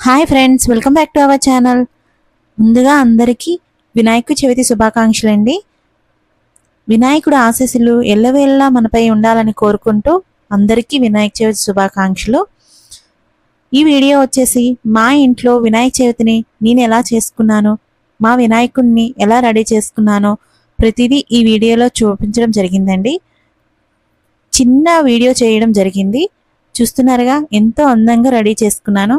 Hi friends welcome back to our channel ముందుగా అందరికీ వినాయక చవితి శుభాకాంక్షలు అండి వినాయకుడు ఆశీస్సులు ఎల్లవేళ్ళ మనపై ఉండాలని కోరుకుంటూ అందరికీ వినాయక చవితి శుభాకాంక్షలు. ఈ వీడియో వచ్చేసి మా ఇంట్లో వినాయక చవితిని నేను ఎలా చేసుకున్నాను మా వినాయకుడిని ఎలా రెడీ చేసుకున్నానో ప్రతిదీ ఈ వీడియోలో చూపించడం జరిగిందండి. చిన్న వీడియో చేయడం జరిగింది. చూస్తున్నారుగా ఎంతో అందంగా రెడీ చేసుకున్నాను.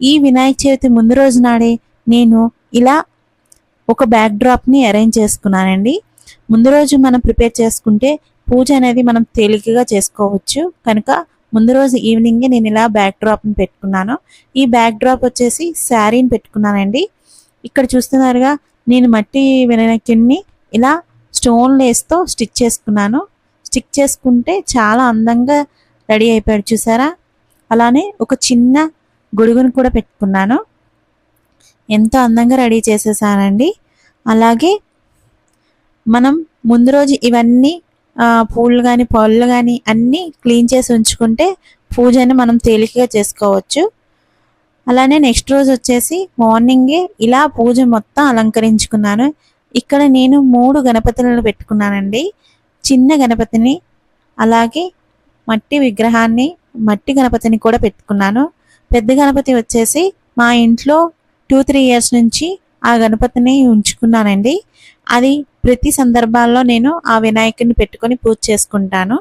ఈ వినాయక చవితి ముందు రోజు నాడే నేను ఇలా ఒక బ్యాక్ డ్రాప్ని అరేంజ్ చేసుకున్నానండి. ముందు రోజు మనం ప్రిపేర్ చేసుకుంటే పూజ అనేది మనం తేలికగా చేసుకోవచ్చు. కనుక ముందు రోజు ఈవినింగే నేను ఇలా బ్యాక్ డ్రాప్ని పెట్టుకున్నాను. ఈ బ్యాక్ డ్రాప్ వచ్చేసి శారీని పెట్టుకున్నానండి. ఇక్కడ చూస్తున్నారుగా నేను మట్టి వినాయకుడిని ఇలా స్టోన్ లేస్తో స్టిచ్ చేసుకున్నాను. స్టిక్ చేసుకుంటే చాలా అందంగా రెడీ అయిపోయాడు చూసారా? అలానే ఒక చిన్న గొడుగును కూడా పెట్టుకున్నాను. ఎంతో అందంగా రెడీ చేసేసానండి. అలాగే మనం ముందు రోజు ఇవన్నీ పూలు కానీ పళ్ళు కానీ అన్నీ క్లీన్ చేసి ఉంచుకుంటే పూజని మనం తేలికగా చేసుకోవచ్చు. అలానే నెక్స్ట్ రోజు వచ్చేసి మార్నింగే ఇలా పూజ మొత్తం అలంకరించుకున్నాను. ఇక్కడ నేను మూడు గణపతులను పెట్టుకున్నానండి. చిన్న గణపతిని అలాగే మట్టి విగ్రహాన్ని మట్టి గణపతిని కూడా పెట్టుకున్నాను. పెద్ద గణపతి వచ్చేసి మా ఇంట్లో టూ త్రీ ఇయర్స్ నుంచి ఆ గణపతిని ఉంచుకున్నానండి. అది ప్రతి సందర్భాల్లో నేను ఆ వినాయకుడిని పెట్టుకొని పూజ చేసుకుంటాను.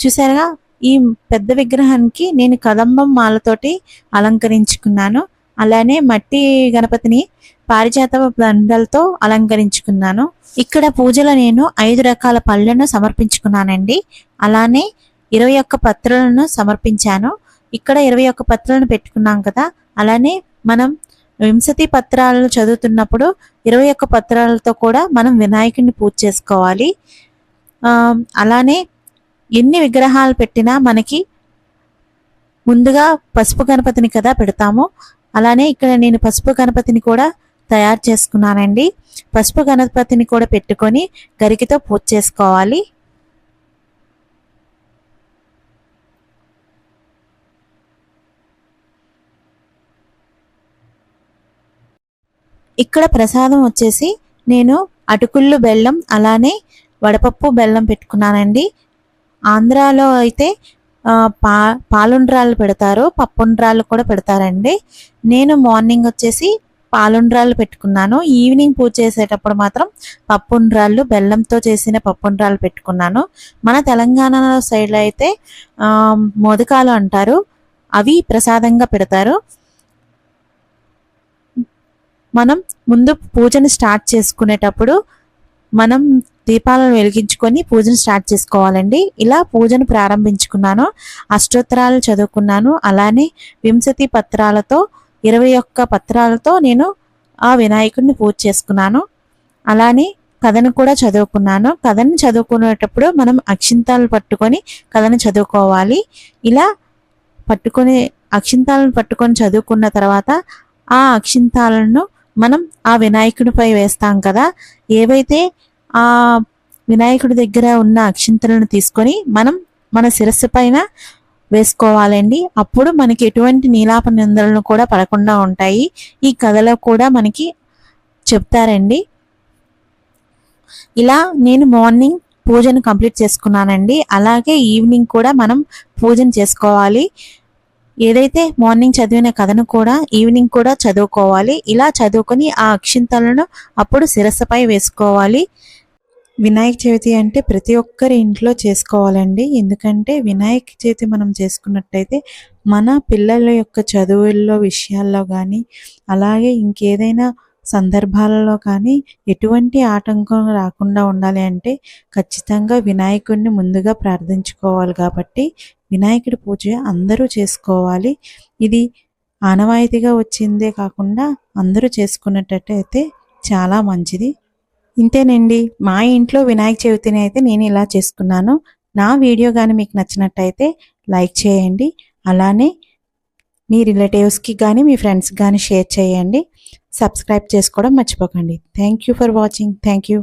చూసారుగా ఈ పెద్ద విగ్రహానికి నేను కదంబం మాలతోటి అలంకరించుకున్నాను. అలానే మట్టి గణపతిని పారిజాత దండలతో అలంకరించుకున్నాను. ఇక్కడ పూజలో నేను ఐదు రకాల పళ్ళను సమర్పించుకున్నానండి. అలానే ఇరవై ఒక్క పత్రాలను సమర్పించాను. ఇక్కడ ఇరవై ఒక్క పత్రాలను పెట్టుకున్నాం కదా. అలానే మనం వింశతి పత్రాలను చదువుతున్నప్పుడు ఇరవై ఒక్క పత్రాలతో కూడా మనం వినాయకుడిని పూజ చేసుకోవాలి. అలానే ఎన్ని విగ్రహాలు పెట్టినా మనకి ముందుగా పసుపు గణపతిని కదా పెడతాము. అలానే ఇక్కడ నేను పసుపు గణపతిని కూడా తయారు చేసుకున్నానండి. పసుపు గణపతిని కూడా పెట్టుకొని గరికితో పూజ చేసుకోవాలి. ఇక్కడ ప్రసాదం వచ్చేసి నేను అటుకుళ్ళు బెల్లం అలానే వడపప్పు బెల్లం పెట్టుకున్నానండి. ఆంధ్రాలో అయితే పా పాలుండ్రాలు పెడతారు పప్పుండ్రాలు కూడా పెడతారండి. నేను మార్నింగ్ వచ్చేసి పాలుండ్రాలు పెట్టుకున్నాను. ఈవినింగ్ పూజ చేసేటప్పుడు మాత్రం పప్పుండ్రాళ్ళు బెల్లంతో చేసిన పప్పుండ్రాలు పెట్టుకున్నాను. మన తెలంగాణ సైడ్లో అయితే మోదకాలు అంటారు. అవి ప్రసాదంగా పెడతారు. మనం ముందు పూజను స్టార్ట్ చేసుకునేటప్పుడు మనం దీపాలను వెలిగించుకొని పూజను స్టార్ట్ చేసుకోవాలండి. ఇలా పూజను ప్రారంభించుకున్నాను. అష్టోత్తరాలు చదువుకున్నాను. అలానే వింశతి పత్రాలతో ఇరవై ఒక్క పత్రాలతో నేను ఆ వినాయకుడిని పూజ చేసుకున్నాను. అలానే కథను కూడా చదువుకున్నాను. కథను చదువుకునేటప్పుడు మనం అక్షింతాలు పట్టుకొని కథను చదువుకోవాలి. ఇలా పట్టుకొని అక్షింతాలను పట్టుకొని చదువుకున్న తర్వాత ఆ అక్షింతాలను మనం ఆ వినాయకుడిపై వేస్తాం కదా. ఏవైతే ఆ వినాయకుడి దగ్గర ఉన్న అక్షింతలను తీసుకొని మనం మన శిరస్సు పైన వేసుకోవాలండి. అప్పుడు మనకి ఎటువంటి నీలాప నిందలను కూడా పడకుండా ఉంటాయి. ఈ కథలో కూడా మనకి చెప్తారండి. ఇలా నేను మార్నింగ్ పూజను కంప్లీట్ చేసుకున్నానండి. అలాగే ఈవినింగ్ కూడా మనం పూజను చేసుకోవాలి. ఏదైతే మార్నింగ్ చదివిన కథను కూడా ఈవినింగ్ కూడా చదువుకోవాలి. ఇలా చదువుకొని ఆ అక్షింతలను అప్పుడు శిరస్సుపై వేసుకోవాలి. వినాయక చవితి అంటే ప్రతి ఒక్కరి ఇంట్లో చేసుకోవాలండి. ఎందుకంటే వినాయక చవితి మనం చేసుకున్నట్టయితే మన పిల్లల యొక్క చదువుల్లో విషయాల్లో కానీ అలాగే ఇంకేదైనా సందర్భాలలో కానీ ఎటువంటి ఆటంకం రాకుండా ఉండాలి అంటే ఖచ్చితంగా వినాయకుడిని ముందుగా ప్రార్థించుకోవాలి కాబట్టి వినాయకుడి పూజ అందరూ చేసుకోవాలి. ఇది ఆనవాయితీగా వచ్చిందే కాకుండా అందరూ చేసుకున్నట్టయితే చాలా మంచిది. ఇంతేనండి. మా ఇంట్లో వినాయక చవితిని అయితే నేను ఇలా చేసుకున్నాను. నా వీడియో కానీ మీకు నచ్చినట్టయితే లైక్ చేయండి. అలానే మీ రిలేటివ్స్కి కానీ మీ ఫ్రెండ్స్కి కానీ షేర్ చేయండి. సబ్స్క్రైబ్ చేసుకోవడం మర్చిపోకండి. Thank you for watching thank you